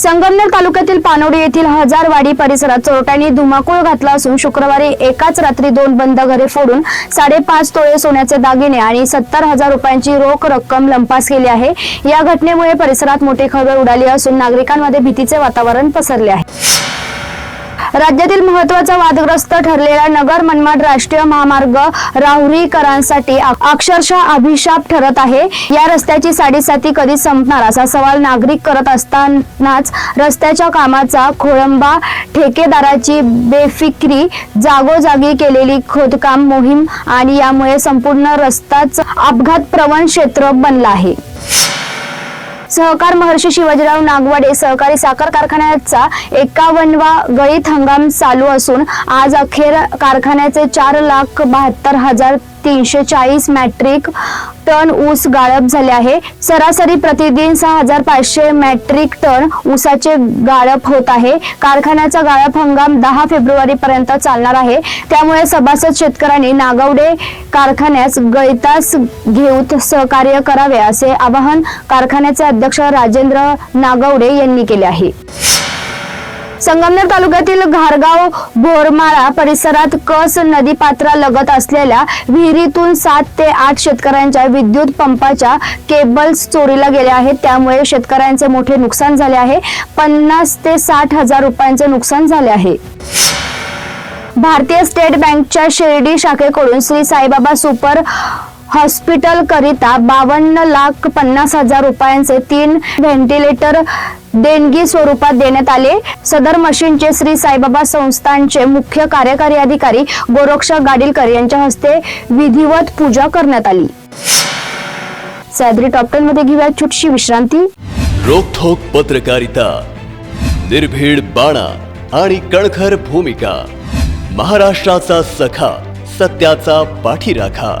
संगमनेर तालुक्यातील पानोडी येथील हजारवाडी परिसरात चोरट्यांनी धुमाकूळ घातला असून शुक्रवारी एकाच रात्री दोन बंद घरे फोडून साडेपाच तोळे सोन्याचे दागिने आणि सत्तर हजार रुपयांची रोख रक्कम लंपास केली आहे. या घटनेमुळे परिसरात मोठी खळबळ उडाली असून नागरिकांमध्ये भीतीचे वातावरण पसरले आहे. राज्यातील महत्त्वाचा वादग्रस्त ठरलेला नगर मनमाड राष्ट्रीय महामार्ग राहुरीकरांसाठी अक्षरशः अभिशाप ठरत आहे. या रस्त्याची साडेसाती कधी संपणार असा सवाल नागरिक करत असतानाच रस्त्याच्या कामाचा खोळंबा ठेकेदाराची बेफिक्री जागोजागी केलेली खोदकाम मोहीम आणि यामुळे संपूर्ण रस्ताच अपघात प्रवण क्षेत्र बनला आहे. सहकार महर्षी शिवाजीराव नागवाडे सहकारी साखर कारखान्याचा एकावन्नवा गळीत हंगाम चालू असून आज अखेर कारखान्याचे चार लाख बहात्तर हजार तीनशे चाळीस मॅट्रिक टन ऊस गाळप झाले आहे. सरासरी प्रतिदिन सहा हजार पाचशे मॅट्रिक टन ऊसाचे गाळप होत आहे. कारखान्याचा गाळप हंगाम दहा फेब्रुवारी पर्यंत चालणार आहे. त्यामुळे सभासद शेतकऱ्यांनी नागवडे कारखान्यास गळीतास घेऊन सहकार्य करावे असे आवाहन कारखान्याचे अध्यक्ष राजेंद्र नागवडे यांनी केले आहे. संगमनेर तालुक्यातील घारगाव बोरमाळा परिसरात कस नदी पात्रा लगत असलेल्या विहिरीतून सात ते आठ शेतकऱ्यांच्या विद्युत पंपाच्या केबल्स चोरीला गेल्या आहेत. त्यामुळे शेतकऱ्यांचे मोठे नुकसान झाले आहे. पन्नास ते साठ हजार रुपयांचे नुकसान झाले आहे. भारतीय स्टेट बँकच्या शिर्डी शाखेकडून श्री साईबाबा सुपर हॉस्पिटल करिता बावन्न लाख पन्नास हजार रुपयांचे तीन व्हेंटिलेटर देणगी स्वरूपात देण्यात आले. सदर मशीनचे श्री साईबाबा संस्थानचे मुख्य कार्यकारी अधिकारी गोरक्षा गाडीलकर यांच्या हस्ते विधिवत पूजा करण्यात आली. सॅदरी टॉप टेन मध्ये घेऊया छोटीशी विश्रांती. रोखोक पत्रकारिता निर्भीड बाणा आणि कणखर भूमिका महाराष्ट्राचा सखा सत्याचा पाठीराखा.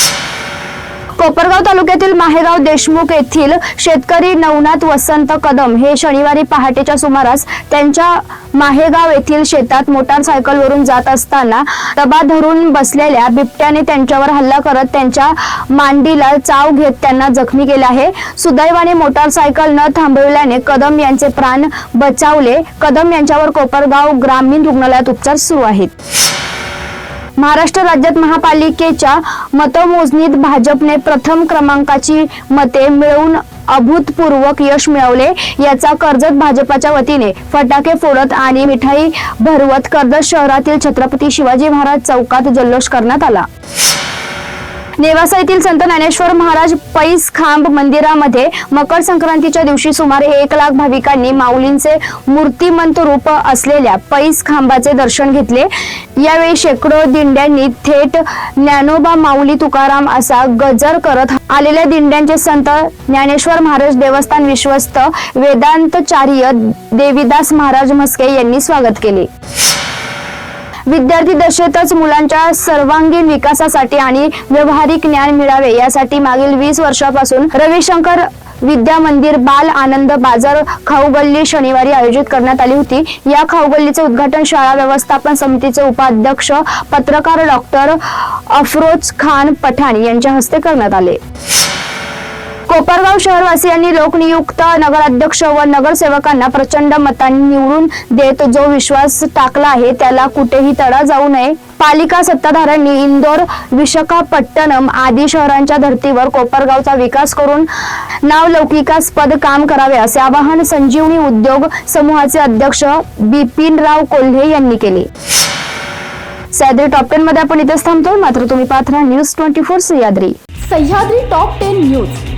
कोपरगाव तालुक्यातील माहेगाव देशमुख येथील शेतकरी नवनाथ वसंत कदम हे शनिवारी पहाटेच्या सुमारास त्यांच्या माहेगाव येथील शेतात मोटारसायकलवरून जात असताना दबा धरून बसलेल्या बिबट्याने त्यांच्यावर हल्ला करत त्यांच्या मांडीला चाव घेत त्यांना जखमी केले आहे. सुदैवाने मोटारसायकल न थांबविल्याने कदम यांचे प्राण बचावले. कदम यांच्यावर कोपरगाव ग्रामीण रुग्णालयात उपचार सुरू आहेत. महाराष्ट्र राज्यात महापालिकेच्या मतमोजणीत भाजपने प्रथम क्रमांकाची मते मिळवून अभूतपूर्वक यश मिळवले. याचा कर्जत भाजपाच्या वतीने फटाके फोडत आणि मिठाई भरवत कर्जत शहरातील छत्रपती शिवाजी महाराज चौकात जल्लोष करण्यात आला. नेवासा येथील संत ज्ञानेश्वर महाराज पैस खांब मंदिरामध्ये मकर संक्रांतीच्या दिवशी सुमारे एक लाख भाविकांनी माऊलींचे मूर्तिमंत रूप असलेल्या पैस खांबाचे दर्शन घेतले. यावेळी शेकडो दिंड्यांनी थेट ज्ञानोबा माऊली तुकाराम असा गजर करत आलेल्या दिंड्यांचे संत ज्ञानेश्वर महाराज देवस्थान विश्वस्त वेदांतचार्य देवीदास महाराज म्हस्के यांनी स्वागत केले. विद्यार्थी दशेतच मुलांच्या सर्वांगीण विकासासाठी आणि व्यावहारिक ज्ञान मिळावे यासाठी मागील वीस वर्षापासून रविशंकर विद्या मंदिर बाल आनंद बाजार खाऊगल्ली शनिवारी आयोजित करण्यात आली होती. या खाऊगल्लीचे उद्घाटन शाळा व्यवस्थापन समितीचे उपाध्यक्ष पत्रकार डॉक्टर अफरोज खान पठाण यांच्या हस्ते करण्यात आले. कोपरगाव शहरवासियांनी लोकनियुक्त नगराध्यक्ष व नगरसेवकांना प्रचंड मतांनी निवडून देत जो विश्वास टाकला आहे त्याला कुठेही तडा जाऊ नये. पालिका सत्ताधाऱ्यांनी इंदोर विशाखापट्टणम आदी शहरांच्या धर्तीवर कोपरगावचा विकास करून नावलौकिकास्पद काम करावे असे आवाहन संजीवनी उद्योग समूहाचे अध्यक्ष बिपिनराव कोल्हे यांनी केले. सह्याद्री टॉप टेन मध्ये आपण इथेच थांबतो मात्र तुम्ही पाहत news twenty four Sahyadri. Sahyadri top ten news.